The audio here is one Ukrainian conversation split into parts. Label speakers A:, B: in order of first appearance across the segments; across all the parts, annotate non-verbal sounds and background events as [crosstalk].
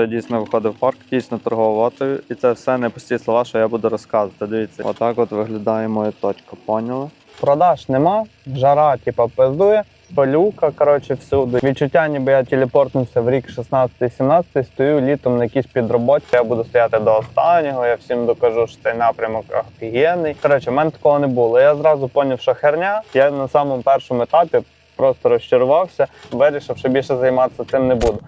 A: Я дійсно виходив в парк, дійсно торгував і це все не пусті слова, що я буду розказувати. Дивіться, отак от виглядає моя точка, поняли? Продаж нема, жара, типа, пиздує, пилюка, коротше, всюди. Відчуття, ніби я телепортнувся в рік 16-17, стою літом на якійсь підроботці, я буду стояти до останнього, я всім докажу, що цей напрямок офігенний. Коротше, в мене такого не було. Я зразу зрозумів, що херня. Я на самому першому етапі просто розчарувався, вирішив, що більше займатися цим не буду.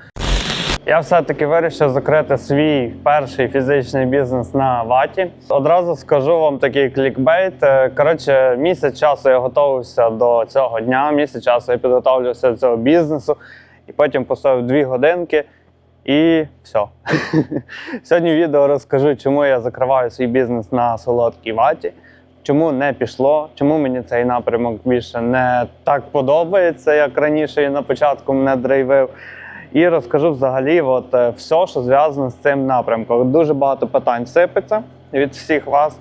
A: Я все-таки вирішив закрити свій перший фізичний бізнес на ваті. Одразу скажу вам такий клікбейт. Е, Коротше, місяць часу я готувався до цього дня, місяць часу я підготовлювався до цього бізнесу, і потім поставив дві годинки. І все. [laughs] Сьогодні в відео розкажу, чому я закриваю свій бізнес на солодкій ваті, чому не пішло, чому мені цей напрямок більше не так подобається, як раніше і на початку мене драйвив. І розкажу взагалі от, е, все, що зв'язано з цим напрямком. Дуже багато питань сипеться від всіх вас.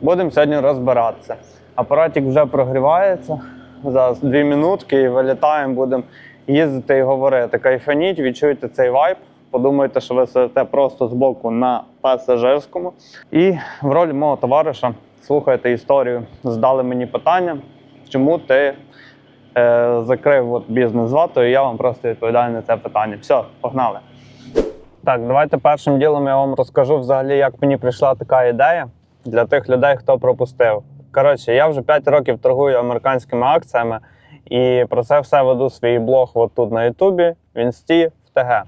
A: Будемо сьогодні розбиратися. Апаратик вже прогрівається. Зараз дві минутки і вилітаємо, будемо їздити і говорити. Кайфаніть, відчуйте цей вайб. Подумайте, що ви сидите просто збоку на пасажирському. І в ролі мого товариша слухайте історію. Здали мені питання, чому ти е, закрив от бізнес з ватою, я вам просто відповідаю на це питання. Все, погнали. Так, давайте першим ділом я вам розкажу взагалі, як мені прийшла така ідея для тих людей, хто пропустив. Коротше, я вже 5 років торгую американськими акціями і про це все веду свій блог от тут на Ютубі, в Інсті, в ТГ.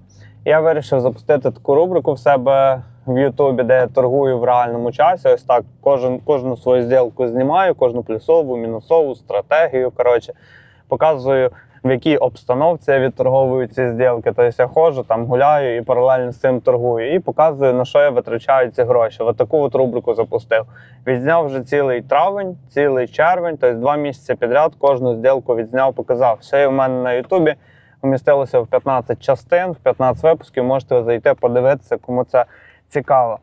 A: Я вирішив запустити таку рубрику в себе в Ютубі, де я торгую в реальному часі. Ось так кожен, кожну свою зділку знімаю, кожну плюсову, мінусову, стратегію. Коротше, показую, в якій обстановці я відторговую ці зділки. Тобто я ходжу, там гуляю і паралельно з цим торгую. І показую, на що я витрачаю ці гроші. Ось таку от рубрику запустив. Відзняв вже цілий травень, цілий червень, тобто два місяці підряд кожну зділку відзняв, показав. Все в мене на Ютубі. Вмістилося в 15 частин, в 15 випусків. Можете зайти, подивитися, кому це цікаво.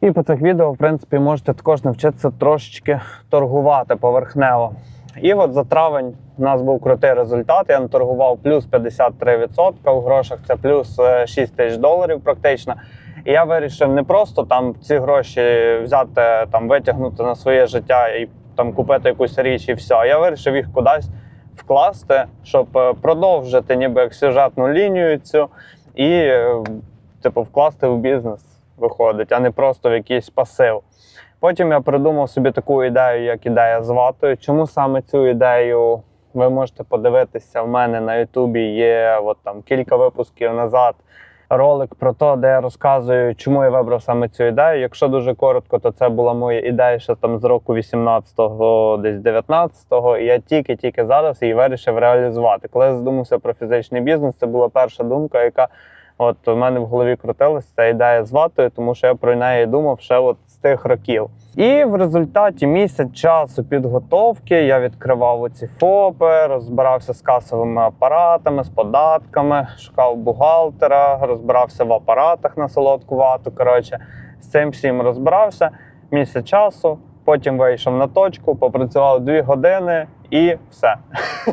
A: І по цих відео, в принципі, можете також навчитися трошечки торгувати поверхнево. І от за травень у нас був крутий результат. Я наторгував плюс 53%, в грошах це плюс е, 6 тисяч доларів практично. І я вирішив не просто там ці гроші взяти, там витягнути на своє життя і там купити якусь річ і все. Я вирішив їх кудись вкласти, щоб е, продовжити ніби як сюжетну лінію цю і е, типу вкласти в бізнес виходить, а не просто в якийсь пасив. Потім я придумав собі таку ідею, як ідея з ватою. Чому саме цю ідею ви можете подивитися в мене на Ютубі? Є от там кілька випусків назад ролик про те, де я розказую, чому я вибрав саме цю ідею. Якщо дуже коротко, то це була моя ідея ще там з року 18-го, десь 19-го. І я тільки-тільки зараз її вирішив реалізувати. Коли я задумався про фізичний бізнес, це була перша думка, яка от у мене в голові крутилася ця ідея з ватою, тому що я про неї думав ще от з тих років. І в результаті місяць часу підготовки я відкривав оці ФОПи, розбирався з касовими апаратами, з податками, шукав бухгалтера, розбирався в апаратах на солодку вату. Коротше, з цим всім розбирався місяць часу. Потім вийшов на точку, попрацював дві години і все.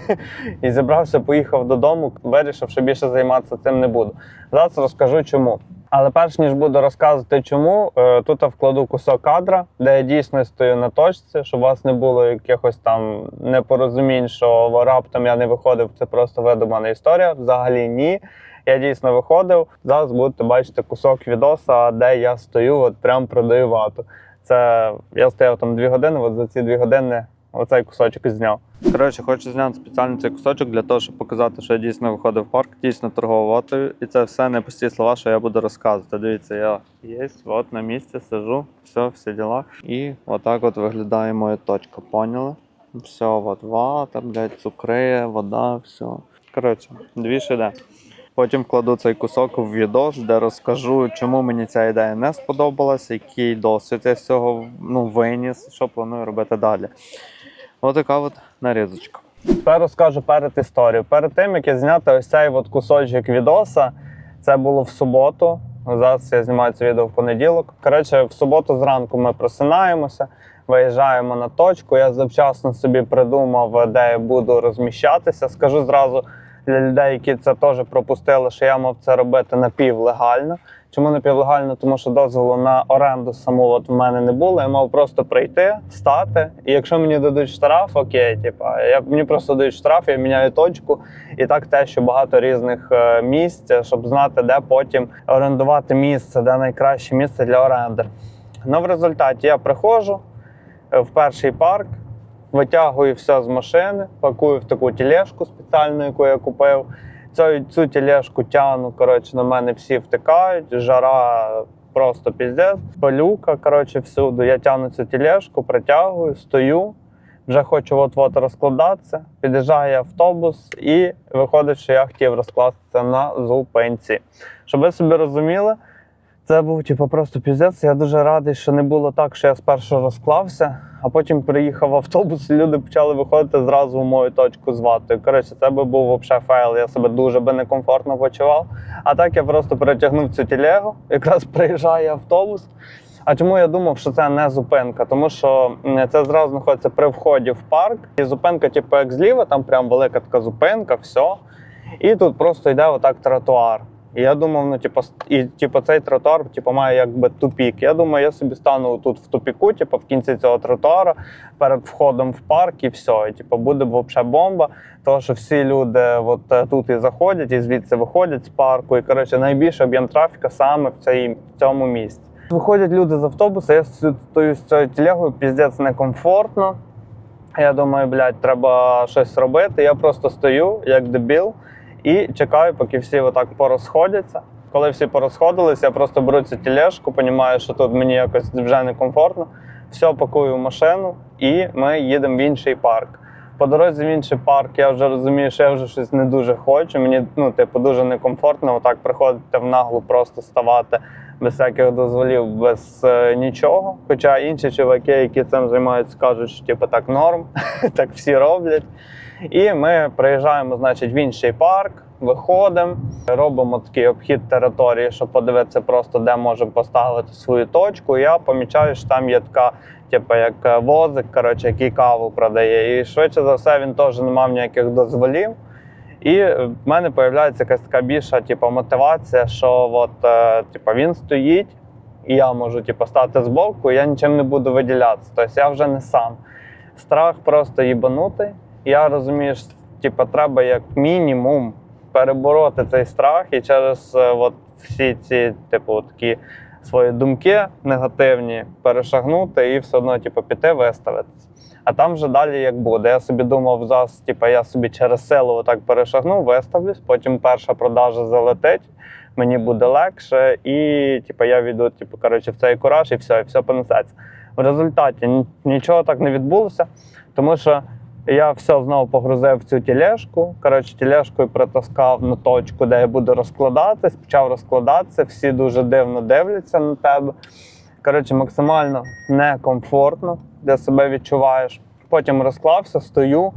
A: [laughs] і зібрався, поїхав додому, вирішив, що більше займатися цим не буду. Зараз розкажу чому. Але перш ніж буду розказувати, чому, е, тут я вкладу кусок кадра, де я дійсно стою на точці, щоб у вас не було якихось там непорозумінь, що раптом я не виходив, це просто видумана історія. Взагалі ні. Я дійсно виходив. Зараз будете бачити кусок відоса, де я стою, от прям продаю вату. Це я стояв там дві години, от за ці дві години оцей кусочок зняв. Коротше, хочу зняти спеціально цей кусочок для того, щоб показати, що я дійсно виходив в парк, дійсно торгував ватою. І це все не пусті слова, що я буду розказувати. Дивіться, я є, от на місці сижу, все, всі діла. І отак от виглядає моя точка, поняли? Все, от вата, блядь, цукри, вода, все. Коротше, дві іде. Потім вкладу цей кусок в відос, де розкажу, чому мені ця ідея не сподобалася, який досвід я з цього ну, виніс, що планую робити далі. Ось така от нарізочка. Тепер розкажу перед історією. Перед тим, як я зняти ось цей от кусочок відоса, це було в суботу. Зараз я знімаю це відео в понеділок. Коротше, в суботу зранку ми просинаємося, виїжджаємо на точку. Я завчасно собі придумав, де я буду розміщатися. Скажу зразу, для людей, які це теж пропустили, що я мав це робити напівлегально. Чому напівлегально? Тому що дозволу на оренду саму от в мене не було. Я мав просто прийти, стати. І якщо мені дадуть штраф, окей, типа я мені просто дають штраф, я міняю точку. І так те, що багато різних е, місць, щоб знати, де потім орендувати місце, де найкраще місце для оренди. Ну, в результаті я приходжу е, в перший парк, витягую все з машини, пакую в таку тележку спеціальну, яку я купив. Цю, цю тележку тягну, коротше, на мене всі втикають, жара просто піздець, пилюка, коротше, всюди. Я тягну цю тележку, притягую, стою, вже хочу от-от розкладатися. Під'їжджає автобус і виходить, що я хотів розкластися на зупинці. Щоб ви собі розуміли, це був типу, просто піздець. Я дуже радий, що не було так, що я спершу розклався, а потім приїхав автобус, і люди почали виходити зразу в мою точку з ватою. Коротше, це би був взагалі фейл. Я себе дуже би некомфортно почував. А так я просто перетягнув цю телегу, якраз приїжджає автобус. А чому я думав, що це не зупинка? Тому що це зразу знаходиться при вході в парк. І зупинка, типу, як зліва, там прям велика така зупинка, все. І тут просто йде отак тротуар. І я думав, ну типу, і типу, цей тротуар типу, має якби тупік. Я думаю, я собі стану тут в тупіку, типу, в кінці цього тротуару, перед входом в парк, і все. І типу, буде взагалі бомба. Тому що всі люди от е, тут і заходять, і звідси виходять з парку. І коротше, найбільший об'єм трафіка саме в, цій, в цьому місці. Виходять люди з автобуса, я стою з цією телегою, піздець некомфортно. Я думаю, блядь, треба щось робити. Я просто стою, як дебіл, і чекаю, поки всі отак порозходяться. Коли всі порозходились, я просто беру цю тележку, розумію, що тут мені якось вже некомфортно. Все пакую в машину, і ми їдемо в інший парк. По дорозі в інший парк я вже розумію, що я вже щось не дуже хочу. Мені ну, типу, дуже некомфортно отак приходити в наглу, просто ставати без всяких дозволів, без е, нічого. Хоча інші чуваки, які цим займаються, кажуть, що типу, так норм, [laughs] так всі роблять. І ми приїжджаємо, значить, в інший парк, виходимо, робимо такий обхід території, щоб подивитися просто, де можемо поставити свою точку. Я помічаю, що там є така, типу, як е, возик, коротше, який каву продає. І швидше за все він теж не мав ніяких дозволів. І в мене з'являється якась така більша типу, мотивація, що от, е, типу, він стоїть, і я можу типу, стати збоку, і я нічим не буду виділятися. Тобто я вже не сам. Страх просто їбанутий. Я розумію, що типу, треба як мінімум перебороти цей страх і через е, от, всі ці, типу, такі свої думки негативні перешагнути і все одно типу, піти виставитися. А там вже далі як буде. Я собі думав, зараз, типу, я собі через силу отак перешагну, виставлюсь, потім перша продажа залетить, мені буде легше, і типу, я війду типу, коротше, в цей кураж і все, і все понесеться. В результаті нічого так не відбулося, тому що я все знову погрузив в цю тележку. Коротше, тележкою притаскав на точку, де я буду розкладатись, почав розкладатися, всі дуже дивно дивляться на тебе. Коротше, максимально некомфортно, де себе відчуваєш. Потім розклався, стою,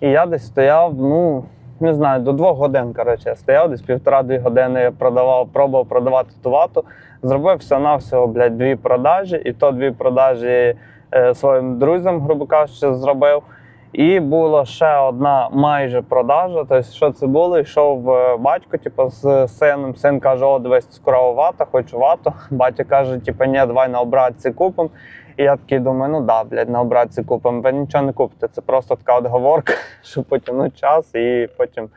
A: і я десь стояв, ну не знаю, до двох годин. Коротше, стояв десь півтора-дві години я продавав, пробував продавати ту вату. Зробив все-навсього, блядь, дві продажі, і то дві продажі е, своїм друзям, грубо кажучи, зробив. І була ще одна майже продажа. Тобто, що це було? Йшов е, батько, типу, з сином. Син каже: О, дивись, скоро вата, хочу вату. [laughs] Батя каже, типу, ні, давай на обратці купимо. І я такий думаю, ну да, блядь, на обратці купимо. Ви нічого не купите. Це просто така от говорка, [laughs] щоб потягнути час, і потім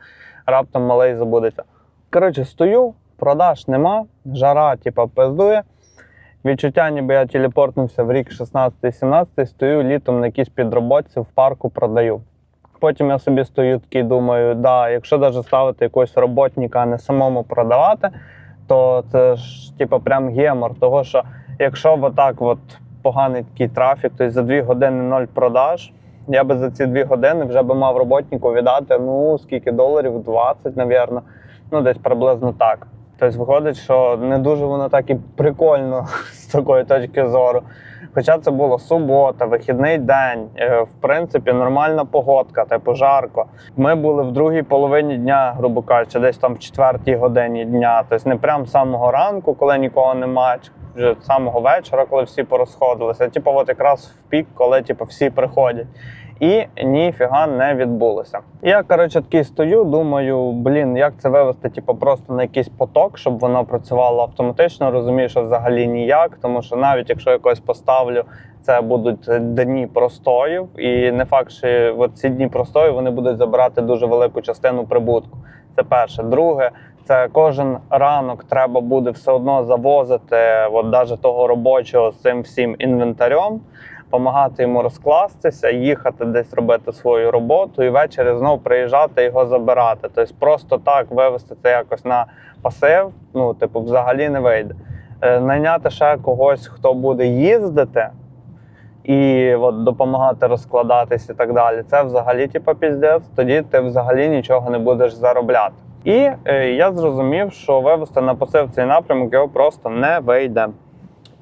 A: раптом малий забудеться. Коротше, стою, продаж нема, жара, типу, пиздує. Відчуття, ніби я телепортнувся в рік 16-17, стою літом на якійсь підроботці в парку продаю. Потім я собі стою такий, думаю, да, якщо навіть ставити якогось роботника, а не самому продавати, то це ж типу, прям гемор. Того що якщо отак от поганий такий трафік, то за 2 години ноль продаж, я би за ці 2 години вже би мав роботнику віддати ну скільки доларів, 20, напевно. Ну, десь приблизно так. Тобто виходить, що не дуже воно так і прикольно [laughs] з такої точки зору. Хоча це була субота, вихідний день, е, в принципі, нормальна погодка, типу жарко. Ми були в другій половині дня, грубо кажучи, десь там в четвертій годині дня. Тобто не прям з самого ранку, коли нікого немає, вже з самого вечора, коли всі порозходилися. Типу, от якраз в пік, коли типу, всі приходять. І ніфіга не відбулося. Я коротше такий стою, думаю, блін, як це вивести, типу, просто на якийсь поток, щоб воно працювало автоматично. Розумію, що взагалі ніяк, тому що навіть якщо якось поставлю, це будуть дні простоїв, і не факт, що ці дні простою вони будуть забирати дуже велику частину прибутку. Це перше. Друге, це кожен ранок треба буде все одно завозити, от навіть того робочого з цим всім інвентарем допомагати йому розкластися, їхати десь робити свою роботу і ввечері знову приїжджати його забирати. Тобто просто так вивести це якось на пасив, ну, типу, взагалі не вийде. Е, Найняти ще когось, хто буде їздити і от, допомагати розкладатись і так далі. Це взагалі, типу, піздець, тоді ти взагалі нічого не будеш заробляти. І е, я зрозумів, що вивести на пасив цей напрямок його просто не вийде.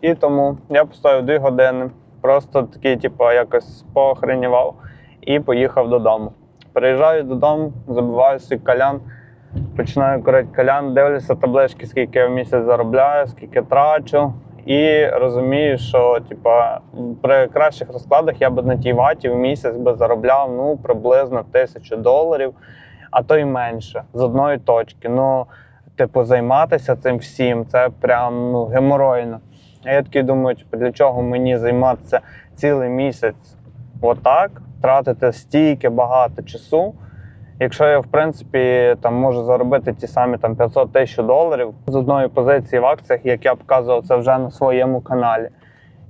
A: І тому я поставив 2 години просто такий, типу, якось поохренівав і поїхав додому. Приїжджаю додому, забиваю свій калян, починаю курити калян, дивлюся таблички, скільки я в місяць заробляю, скільки трачу. І розумію, що типу, при кращих розкладах я би на тій ваті в місяць би заробляв ну, приблизно тисячу доларів, а то й менше з одної точки. Ну, типу, займатися цим всім це прям ну, геморойно. А я такий думаю, типу, для чого мені займатися цілий місяць отак, тратити стільки багато часу. Якщо я в принципі там можу заробити ті самі там 500 тисяч доларів з одної позиції в акціях, як я показував це вже на своєму каналі.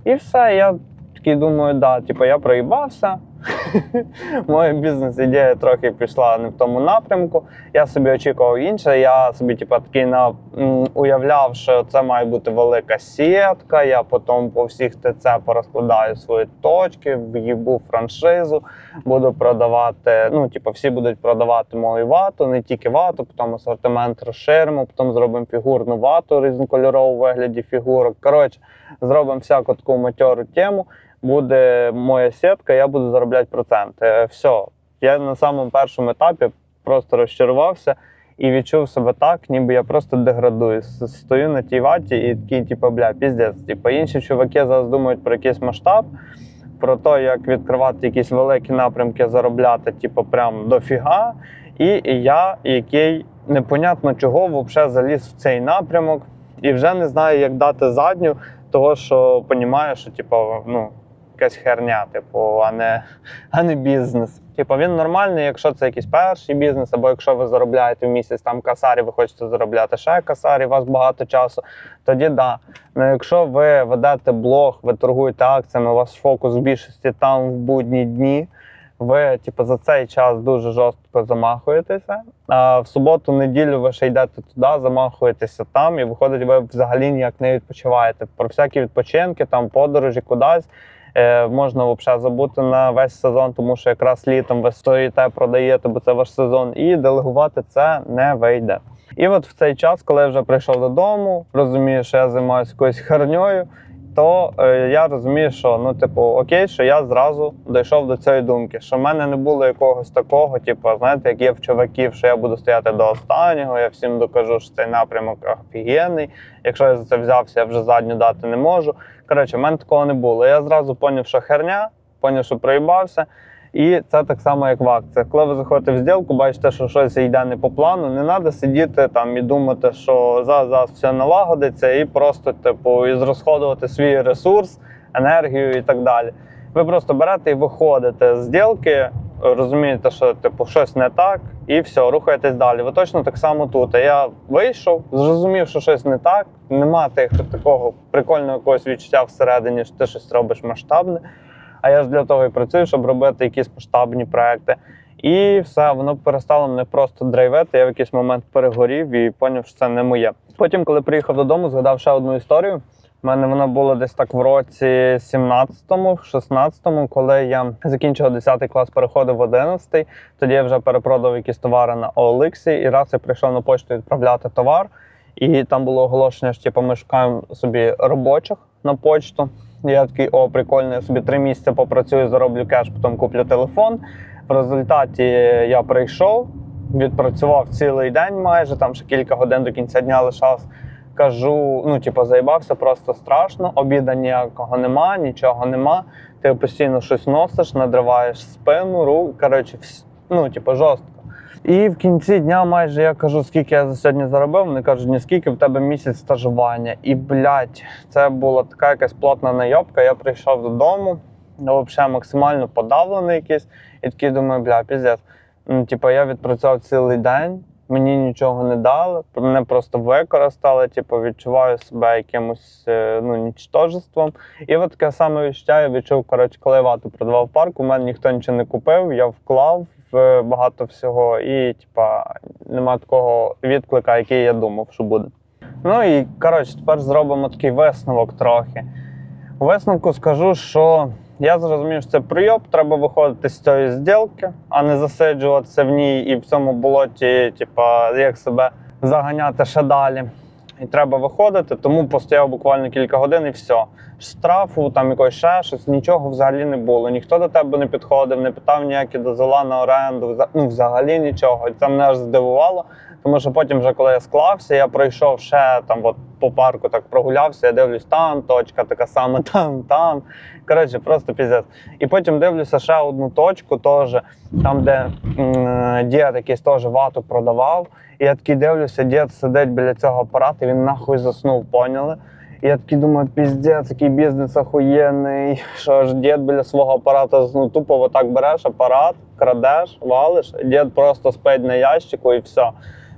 A: І все, я такий думаю, да, типу, я проїбався. [laughs] Моя бізнес-ідея трохи пішла не в тому напрямку. Я собі очікував інше. Я собі, типу, такий на уявляв, що це має бути велика сітка. Я потім по всіх ТЦ порозкладаю свої точки, в'їбу франшизу, буду продавати. Ну, типу, всі будуть продавати мою вату, не тільки вату, потім асортимент розширимо, потім зробимо фігурну вату різнокольорову вигляді фігурок. Коротше, зробимо всяку таку матьору тему буде моя сітка, я буду заробляти проценти. Все. Я на самому першому етапі просто розчарувався і відчув себе так, ніби я просто деградую. Стою на тій ваті і такий, типу, бля, піздець. Типу, інші чуваки зараз думають про якийсь масштаб, про те, як відкривати якісь великі напрямки, заробляти, типу, прям дофіга. І я, який непонятно чого, взагалі заліз в цей напрямок і вже не знаю, як дати задню, того що розумію, що типу, ну, якась херня, типу, а не, [laughs] а не бізнес. Типу, він нормальний, якщо це якийсь перший бізнес, або якщо ви заробляєте в місяць там касарі, ви хочете заробляти ще касарі, у вас багато часу, тоді да. Ну якщо ви ведете блог, ви торгуєте акціями, у вас фокус в більшості там в будні дні. Ви, типу, за цей час дуже жорстко замахуєтеся. А в суботу, неділю ви ще йдете туди, замахуєтеся там, і виходить, ви взагалі ніяк не відпочиваєте. Про всякі відпочинки, там подорожі кудись. Е, можна взагалі забути на весь сезон, тому що якраз літом ви стоїте, продаєте, бо це ваш сезон, і делегувати це не вийде. І от в цей час, коли я вже прийшов додому, розумію, що я займаюся якоюсь херньою, то е, я розумію, що ну, типу, окей, що я зразу дійшов до цієї думки, що в мене не було якогось такого, типу, знаєте, як є в чуваків, що я буду стояти до останнього, я всім докажу, що цей напрямок офігенний. Якщо я за це взявся, я вже задню дати не можу. Коротше, в мене такого не було. Я зразу зрозумів, що херня, зрозумів, що проїбався. І це так само, як в акціях. Коли ви заходите в зділку, бачите, що щось йде не по плану, не треба сидіти там і думати, що зараз, зараз все налагодиться, і просто, типу, і зрозходувати свій ресурс, енергію і так далі. Ви просто берете і виходите з зділки, розумієте, що типу щось не так, і все, рухаєтесь далі. Ви точно так само тут. Я вийшов, зрозумів, що щось не так. Нема тих такого прикольного якогось відчуття всередині, що ти щось робиш масштабне. А я ж для того і працюю, щоб робити якісь масштабні проекти. І все, воно перестало мене просто драйвити. Я в якийсь момент перегорів і зрозумів, що це не моє. Потім, коли приїхав додому, згадав ще одну історію. У мене вона була десь так в році 17-му, 16-му, коли я закінчив 10 клас, переходив в 11-й. Тоді я вже перепродав якісь товари на OLX, і раз я прийшов на почту відправляти товар. І там було оголошення, що типу, ми шукаємо собі робочих на почту. Я такий, о, прикольно, я собі три місяці попрацюю, зароблю кеш, потім куплю телефон. В результаті я прийшов, відпрацював цілий день майже, там ще кілька годин до кінця дня лишався. Кажу, ну, типу, заїбався просто страшно, обіда ніякого нема, нічого нема. Ти постійно щось носиш, надриваєш спину, руку. Коротше, ну, типу, жорстко. І в кінці дня майже я кажу, скільки я за сьогодні заробив. Вони кажуть, ні скільки в тебе місяць стажування. І блядь, це була така якась плотна найобка. Я прийшов додому, ну, взагалі максимально подавлений якийсь. І такий думаю, бля, піздець. Ну, типу, я відпрацював цілий день, мені нічого не дали, мене просто використали, типу, відчуваю себе якимось е, ну, нічтожеством. І от таке саме відчуття я відчув, коротше, коли я вату продавав парк, у мене ніхто нічого не купив, я вклав багато всього, і типа нема такого відклика, який я думав, що буде. Ну і коротше, тепер зробимо такий висновок трохи. У висновку скажу, що я зрозумів, що це прийоб, треба виходити з цієї зділки, а не засиджуватися в ній і в цьому болоті, типа, як себе заганяти ще далі. І треба виходити, тому постояв буквально кілька годин і все. Штрафу, там якось ще щось, нічого взагалі не було. Ніхто до тебе не підходив, не питав ніякі дозвола на оренду, ну взагалі нічого. Це мене аж здивувало. Тому що потім, вже коли я склався, я пройшов ще там, от по парку так прогулявся, я дивлюсь, там точка така сама, [laughs] там, там. Коротше, просто піздець. І потім дивлюся ще одну точку, теж, там, де дід якийсь теж вату продавав. І я такий дивлюся, дід сидить біля цього апарату, він нахуй заснув, поняли? І я такий думаю, піздець, який бізнес охуєнний, [laughs] що ж дід біля свого апарату заснув. Тупо отак береш апарат, крадеш, валиш, дід просто спить на ящику і все.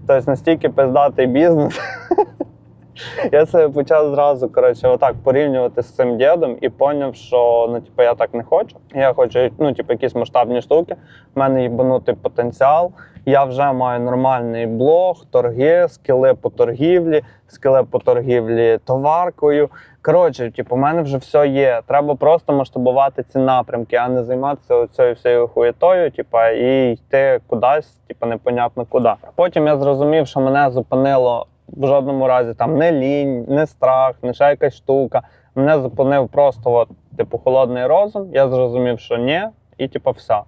A: Тобто настільки пиздатий бізнес. [laughs] Я себе почав зразу коротше, отак порівнювати з цим дідом і зрозумів, що ну, типу, я так не хочу. Я хочу ну, типу, якісь масштабні штуки. У мене їбанутий потенціал. Я вже маю нормальний блог, торги, скіли по торгівлі, скіли по торгівлі товаркою. Коротше, типу, у мене вже все є. Треба просто масштабувати ці напрямки, а не займатися цією всією хуєтою, типу, і йти кудись, типу, непонятно куди. Потім я зрозумів, що мене зупинило в жодному разі там не лінь, не страх, не ще якась штука. Мене зупинив просто от, типу, холодний розум. Я зрозумів, що ні, і типу, все.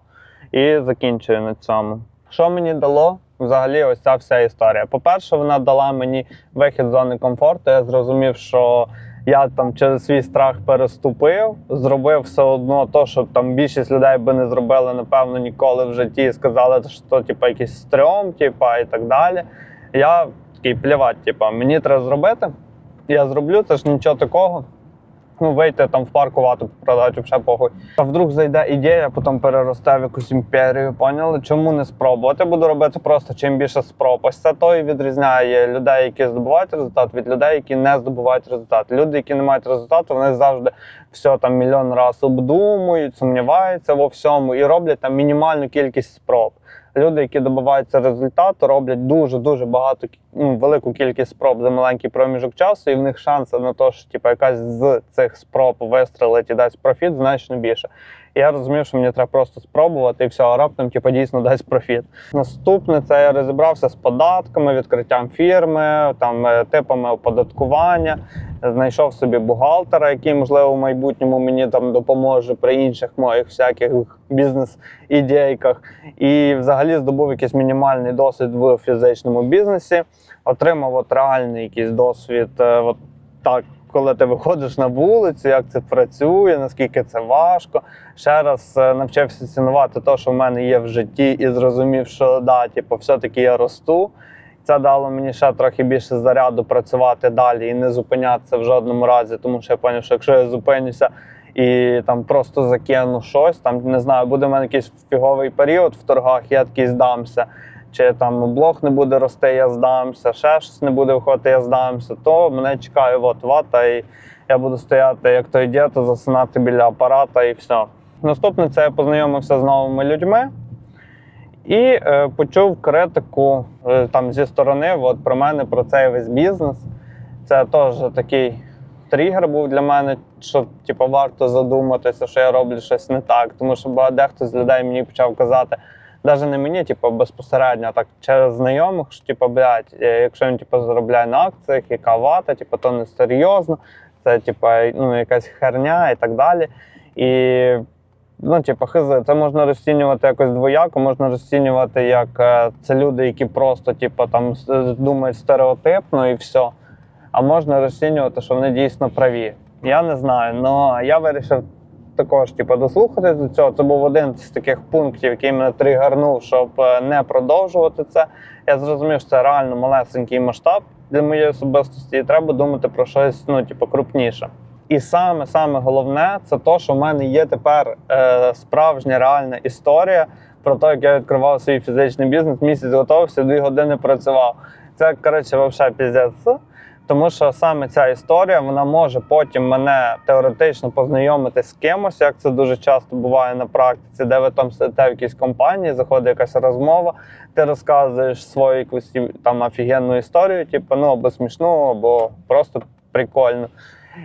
A: І закінчую на цьому. Що мені дало взагалі ось ця вся історія? По-перше, вона дала мені вихід з зони комфорту. Я зрозумів, що я там через свій страх переступив, зробив все одно то, що там більшість людей би не зробили, напевно, ніколи в житті. Сказали, що типу, якийсь стрьом, типу, і так далі. Я такий плівать, типу, мені треба зробити. Я зроблю, це ж нічого такого. Ну, вийти там в парку вату продати, взагалі похуй. А вдруг зайде ідея, потім переросте в якусь імперію. Поняли? Чому не спробувати? Буду робити просто чим більше спроб. Ось це то і відрізняє людей, які здобувають результат, від людей, які не здобувають результат. Люди, які не мають результату, вони завжди все там мільйон разів обдумують, сумніваються во всьому і роблять там мінімальну кількість спроб. Люди, які добиваються результату, роблять дуже дуже багато ну, велику кількість спроб за маленький проміжок часу, і в них шанси на те, що типу, якась з цих спроб вистрелить і дасть профіт значно більше. Я розумів, що мені треба просто спробувати, і все, а раптом типу, дійсно дасть профіт. Наступне це я розібрався з податками, відкриттям фірми, там е, типами оподаткування. Знайшов собі бухгалтера, який, можливо, в майбутньому мені там допоможе при інших моїх всяких бізнес-ідейках. І взагалі здобув якийсь мінімальний досвід в фізичному бізнесі. Отримав от реальний якийсь досвід. е, От так, коли ти виходиш на вулицю, як це працює, наскільки це важко. Ще раз е, навчився цінувати те, що в мене є в житті, і зрозумів, що да, типу, все-таки я росту. Це дало мені ще трохи більше заряду працювати далі і не зупинятися в жодному разі, тому що я зрозумів, що якщо я зупинюся і там просто закину щось, там не знаю, буде в мене якийсь фіговий період в торгах, я такий здамся. Чи там блог не буде рости, я здамся, ще щось не буде виходити, я здамся, то мене чекає от вата, і я буду стояти як той дід, засинати біля апарата і все. Наступне це я познайомився з новими людьми і е, почув критику е, там зі сторони от, про мене, про цей весь бізнес. Це теж такий тригер був для мене, що типу, варто задуматися, що я роблю щось не так. Тому що дехто з людей мені почав казати, навіть не мені, типу, безпосередньо, а так через знайомих, що типу, блядь, е, якщо він типу, заробляє на акціях, яка вата, типу, то не серйозно. це типа, ну, якась херня і так далі. І ну, типа, хз, це можна розцінювати якось двояко, можна розцінювати як е, це люди, які просто типа, там, думають стереотипно і все. А можна розцінювати, що вони дійсно праві. Я не знаю, але я вирішив також типу, дослухати до цього. Це був один з таких пунктів, який мене тригернув, щоб е, не продовжувати це. Я зрозумів, що це реально малесенький масштаб для моєї особистості, і треба думати про щось ну, типу, крупніше. І саме саме головне це те, що в мене є тепер е, справжня реальна історія про те, як я відкривав свій фізичний бізнес, місяць готувався, дві години працював. Це коротше, взагалі піздець. Тому що саме ця історія вона може потім мене теоретично познайомити з кимось, як це дуже часто буває на практиці, де ви там сидите в якійсь компанії, заходить якась розмова, ти розказуєш свою якусь там офігенну історію, типу, ну або смішну, або просто прикольну.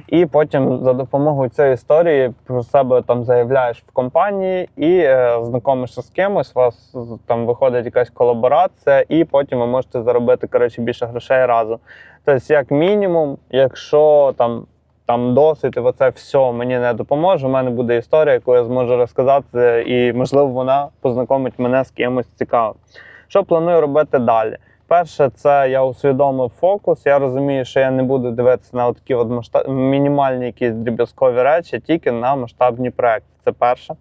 A: І потім за допомогою цієї історії про себе там заявляєш в компанії і е, знайомишся з кимось. У вас там виходить якась колаборація, і потім ви можете заробити коротше, більше грошей разом. Тобто, як мінімум, якщо там, там досвід і оце все мені не допоможе, у мене буде історія, яку я зможу розказати, і можливо вона познайомить мене з кимось цікавим. Що планую робити далі? Перше, це я усвідомив фокус. Я розумію, що я не буду дивитися на такі от масштаб... мінімальні якісь дріб'язкові речі, тільки на масштабні проекти. Це перше.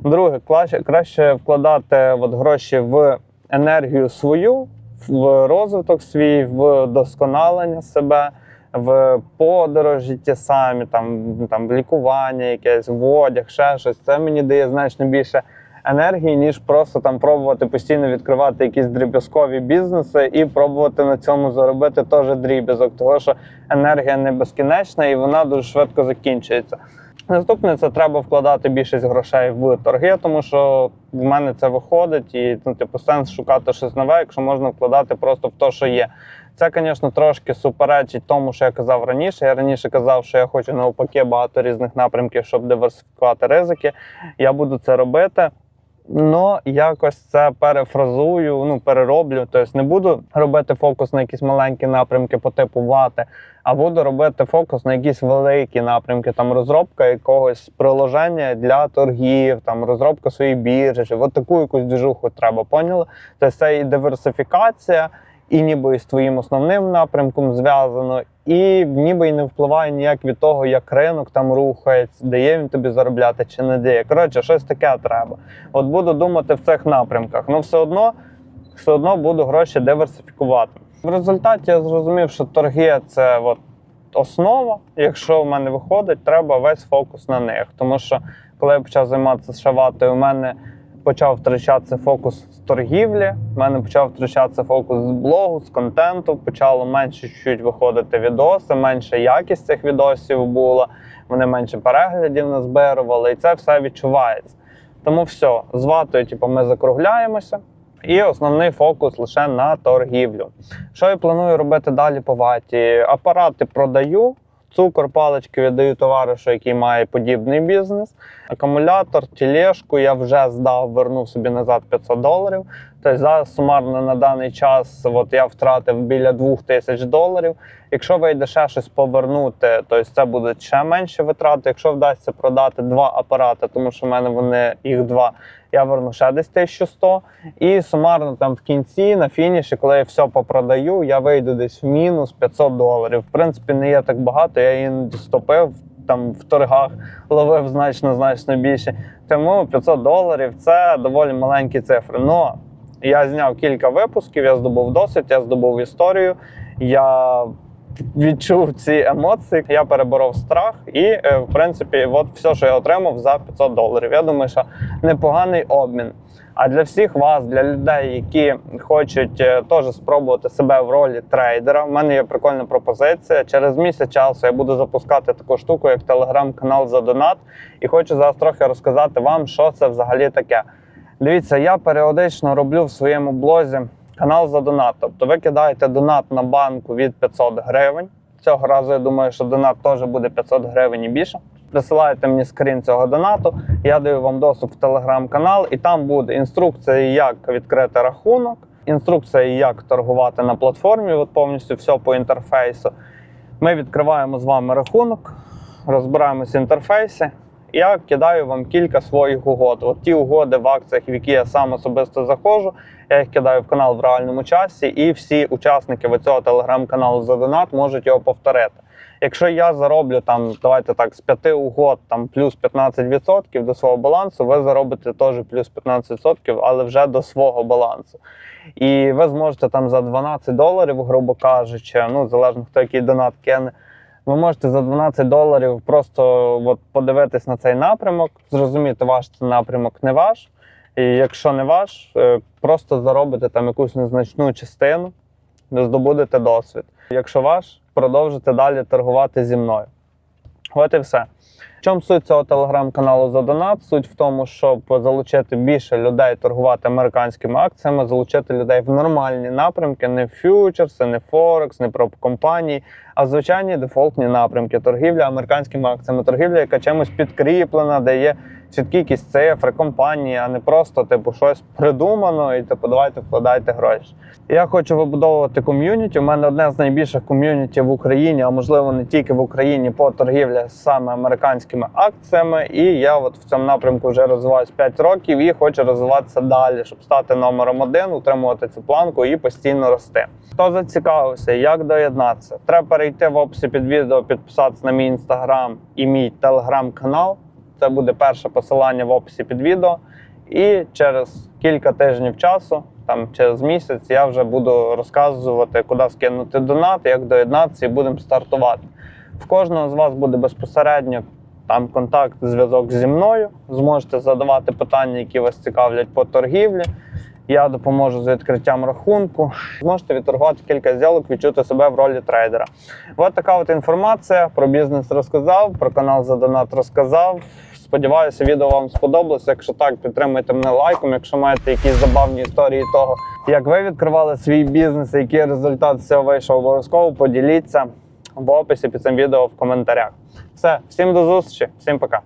A: Друге, краще, вкладати от гроші в енергію свою, в розвиток свій, в досконалення себе, в подорожі ті самі, там, там лікування, якесь в одяг, ще щось. Це мені дає значно більше енергії, ніж просто там пробувати постійно відкривати якісь дріб'язкові бізнеси і пробувати на цьому заробити теж дріб'язок, тому що енергія не безкінечна і вона дуже швидко закінчується. Наступне це треба вкладати більшість грошей в торги, тому що в мене це виходить, і ну, типу, сенс шукати щось нове, якщо можна вкладати просто в те, що є. Це, звісно, трошки суперечить тому, що я казав раніше. Я раніше казав, що я хочу навпаки багато різних напрямків, щоб диверсифікувати ризики. Я буду це робити. Ну, якось це перефразую, ну перероблю. Тобто не буду робити фокус на якісь маленькі напрямки по типу вати, а буду робити фокус на якісь великі напрямки, там розробка якогось приложення для торгів, там розробка своєї біржі, от таку якусь движуху треба, поняли? Тобто це і диверсифікація, і ніби з твоїм основним напрямком зв'язано, і ніби й не впливає ніяк від того, як ринок там рухається, дає він тобі заробляти чи не дає. Коротше, щось таке треба. От буду думати в цих напрямках. Ну все одно, все одно буду гроші диверсифікувати. В результаті я зрозумів, що торги це от основа. Якщо в мене виходить, треба весь фокус на них. Тому що коли я почав займатися шаватою, у мене почав втрачатися фокус з торгівлі, в мене почав втрачатися фокус з блогу, з контенту. Почало менше чуть виходити відоси, менше якість цих відосів була, вони менше переглядів назбирували, і це все відчувається. Тому все, з ватою, типу, ми закругляємося. І основний фокус лише на торгівлю. Що я планую робити далі по ваті? Апарати продаю, цукор, палички віддаю товаришу, який має подібний бізнес. Акумулятор, тілешку я вже здав, вернув собі назад 500 доларів. Тобто зараз сумарно на даний час от я втратив біля 2000 доларів. Якщо вийде ще щось повернути, то це будуть ще менші витрати. Якщо вдасться продати два апарати, тому що в мене вони їх два, я верну ще десь 1100. І сумарно там в кінці, на фініші, коли я все попродаю, я вийду десь в мінус 500 доларів. В принципі, не є так багато, я іноді стопив. Там в торгах ловив значно значно більше. Тому 500 доларів це доволі маленькі цифри. Но я зняв кілька випусків, я здобув досвід, я здобув історію. Я відчув ці емоції, я переборов страх, і е, в принципі, от все, що я отримав за 500 доларів. Я думаю, що непоганий обмін. А для всіх вас, для людей, які хочуть е, теж спробувати себе в ролі трейдера, в мене є прикольна пропозиція. Через місяць часу я буду запускати таку штуку, як телеграм-канал за донат. І хочу зараз трохи розказати вам, що це взагалі таке. Дивіться, я періодично роблю в своєму блозі канал за донат. Тобто ви кидаєте донат на банку від 500 гривень. Цього разу я думаю, що донат теж буде 500 гривень і більше. Присилаєте мені скрін цього донату, я даю вам доступ в телеграм-канал, і там буде інструкція, як відкрити рахунок, інструкція, як торгувати на платформі, от повністю все по інтерфейсу. Ми відкриваємо з вами рахунок, розбираємось в інтерфейсі. Я кидаю вам кілька своїх угод. От ті угоди в акціях, в які я сам особисто заходжу, я їх кидаю в канал в реальному часі, і всі учасники цього телеграм-каналу за донат можуть його повторити. Якщо я зароблю там, давайте так, з 5 угод там плюс 15% до свого балансу, ви заробите теж плюс 15%, але вже до свого балансу. І ви зможете там за 12 доларів, грубо кажучи, ну залежно хто який донат кине. Ви можете за 12 доларів просто от, подивитись на цей напрямок, зрозуміти, ваш напрямок не ваш. І якщо не ваш, е, просто заробите там якусь незначну частину, здобудете досвід. Якщо ваш, продовжите далі торгувати зі мною. От і все. Чому суть цього телеграм-каналу за донат? Суть в тому, щоб залучити більше людей торгувати американськими акціями, залучити людей в нормальні напрямки, не в фьючерси, не Форекс, не про компанії, а звичайні дефолтні напрямки торгівля американськими акціями, торгівля, яка чимось підкріплена, де є чіткі якісь цифри, компанії, а не просто типу щось придумано і типу давайте вкладайте гроші. Я хочу вибудовувати ком'юніті. У мене одне з найбільших ком'юніті в Україні, а можливо не тільки в Україні, по торгівлі саме американськими акціями. І я от в цьому напрямку вже розвиваюсь 5 років і хочу розвиватися далі, щоб стати номером один, утримувати цю планку і постійно рости. Хто зацікавився, як доєднатися? Треба перейти в описі під відео, підписатися на мій інстаграм і мій телеграм-канал. Це буде перше посилання в описі під відео. І через кілька тижнів часу, там через місяць, я вже буду розказувати, куди скинути донат, як доєднатися, і будемо стартувати. В кожного з вас буде безпосередньо там контакт, зв'язок зі мною. Зможете задавати питання, які вас цікавлять по торгівлі. Я допоможу з відкриттям рахунку. Зможете відторгувати кілька зділок, відчути себе в ролі трейдера. Ось така от інформація про бізнес розказав, про канал за донат розказав. Сподіваюся, відео вам сподобалося. Якщо так, підтримуйте мене лайком. Якщо маєте якісь забавні історії того, як ви відкривали свій бізнес, і який результат з цього вийшов, обов'язково поділіться в описі під цим відео в коментарях. Все, всім до зустрічі, всім пока.